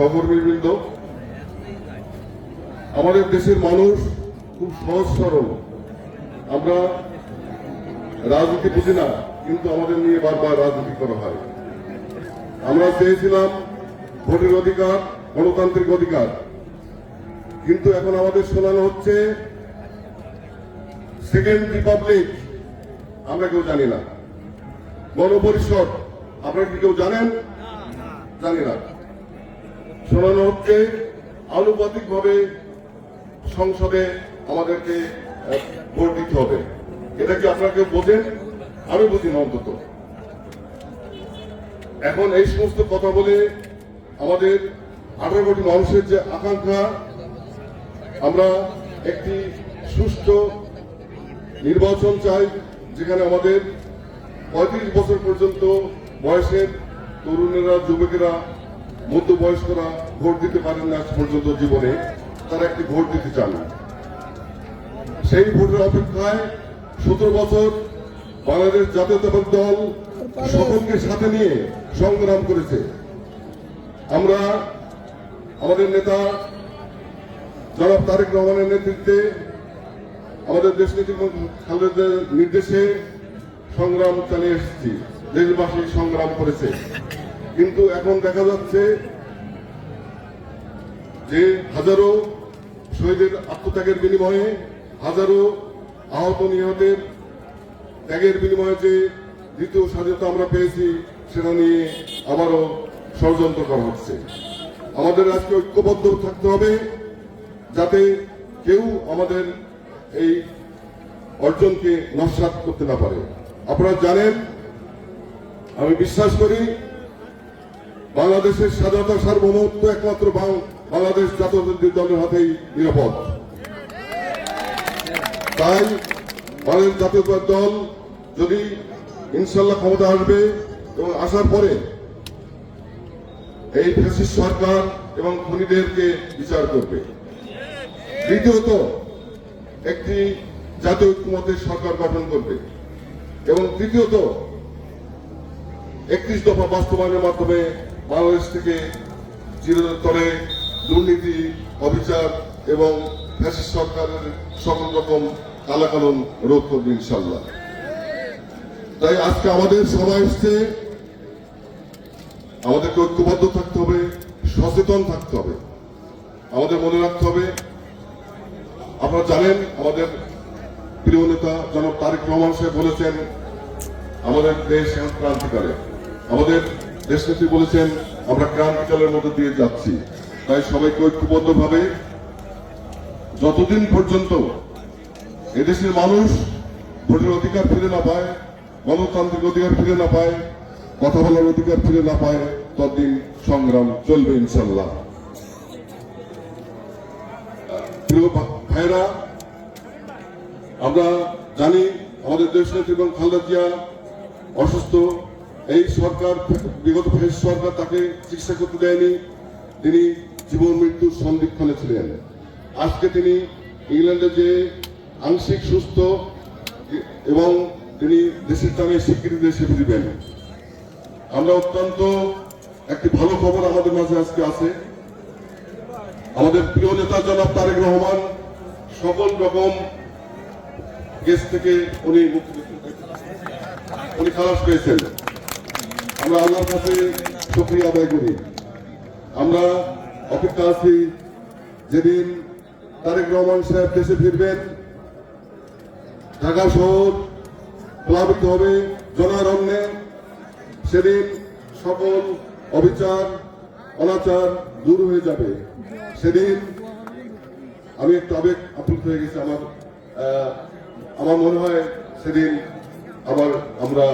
সহকর্মীবৃন্দ আমাদের দেশের মানুষ খুব সহজ সরল। আমরা রাজনীতি বুঝি না, কিন্তু আমাদের নিয়ে বারবার রাজনীতি করা হয়। আমরা চেয়েছিলাম ভোটের অধিকার, গণতান্ত্রিক অধিকার। কিন্তু এখন আমাদের শোনানো হচ্ছে, সেকেন্ড রিপাবলিক, আমরা কেউ জানি না। গণপরিষদ, আপনারা কি কেউ জানেন? জানি না। শোনানো হচ্ছে। আনুপাতিক ভাবে সংসদে আমাদেরকে ভোট দিতে হবে। এটা কি আপনারা কেউ বোঝেন? আমি বুঝি না অন্তত। এখন এই সমস্ত কথা বলে আমাদের আঠারো কোটি মানুষের যে আকাঙ্ক্ষা, আমরা একটি সুষ্ঠু নির্বাচন চাই, যেখানে আমাদের পঁয়ত্রিশ বছর পর্যন্ত বয়সের তরুণেরা, যুবকেরা মধ্যবয়স্করা ভোট দিতে পারেন না পর্যন্ত জীবনে, তারা একটি ভোট দিতে চান। সেই ভোটের অপেক্ষায় সতেরো বছর বাংলাদেশ জাতীয়তাবাদী দল সকলকে সাথে নিয়ে সংগ্রাম করেছে। আমরা আমাদের নেতা জনাব তারেক রহমানের নেতৃত্বে আমাদের দেশ খালেদের নির্দেশে সংগ্রাম চালিয়ে এসেছি। দেশবাসী সংগ্রাম করেছে। কিন্তু এখন দেখা যাচ্ছে যে হাজারো শহীদের আত্মত্যাগের বিনিময়ে হাজারো আহত নিহতের ত্যাগের বিনিময়ে যে দ্বিতীয় স্বাধীনতা আমরা পেয়েছি, সেটা নিয়ে আবারও ষড়যন্ত্র করা হচ্ছে। আমাদের আজকে ঐক্যবদ্ধ থাকতে হবে, যাতে কেউ আমাদের এই অর্জনকে নস্বাত করতে না পারে। আপনারা জানেন, আমি বিশ্বাস করি বাংলাদেশের স্বাধীনতা সার্বভৌমত্ব একমাত্র বাংলাদেশ জাতীয়তাবাদী দলের হাতেই নিরাপদ। তাই বাংলাদেশ জাতীয়তাবাদী দল যদি ইনশাল্লাহ ক্ষমতা আসবে এবং আসার পরে এই ফ্যাসিস্ট সরকার এবং খুনিদেরকে বিচার করবে। দ্বিতীয়ত, একটি জাতীয় ঐক্যমতের সরকার গঠন করবে। এবং তৃতীয়ত, একত্রিশ দফা বাস্তবায়নের মাধ্যমে বাংলাদেশ থেকে চিরতরে দুর্নীতি, অবিচার এবং ফ্যাসিস্ট সরকারের সকল রকম কালাকানুন রোধ করবে ইনশাল্লাহ তাই আজকে আমাদের সবাই এসছে। আমাদেরকে ঐক্যবদ্ধ থাকতে হবে, সচেতন থাকতে হবে। আমাদের মনে রাখতে হবে, আপনারা জানেন, আমাদের প্রিয় নেতা জনাব তারেক রহমান সাহেব বলেছেন, আমাদের দেশ এখন ক্রান্তিকালে। আমাদের দেশ নেত্রী বলেছেন, আমরা ক্রান্তিকালের মধ্যে দিয়ে যাচ্ছি। তাই সবাইকে ঐক্যবদ্ধ ভাবে যতদিন পর্যন্ত এদেশের মানুষ ভোটের অধিকার ফিরে না পায়, গণতান্ত্রিক অধিকার ফিরে না পায়, কথা বলার অধিকার ফিরে না পায়, ততদিন সংগ্রাম চলবে ইনশাল্লাহ। ভাইরা আমরা জানি আমাদের দেশ নেত্রী এবং খালেদা জিয়া অসুস্থ। এই সরকার বিগত ফেস সরকার তাকে চিকিৎসা করতে দেয়নি। তিনি জীবন মৃত্যুর সন্দিক্ষণে ছিলেন। আজকে তিনি ইংল্যান্ডে যে আংশিক সুস্থ এবং তিনি দেশের টানে স্বীকৃতি দেশে ফিরবেন আমরা অত্যন্ত একটি ভালো খবর আমাদের মাঝে আজকে আছে। আমাদের প্রিয় নেতা জনাব তারেক রহমান সকল রকম কেস থেকে উনি মুক্তি উনি খালাস পেয়েছেন। আমরা আল্লাহর কাছে শুক্রিয়া আদায় করি। আমরা অপেক্ষা আছি যেদিন তারেক রহমান সাহেব দেশে ফিরবেন, ঢাকা শহর প্লাবিত হবে জনারণ্যে সেদিন সকল অবিচার, অনাচার দূর হয়ে যাবে। সেদিন আমি একটু আবেগ আপ্লুত হয়ে গেছি। আমার আমার মনে হয় সেদিন আবার আমরা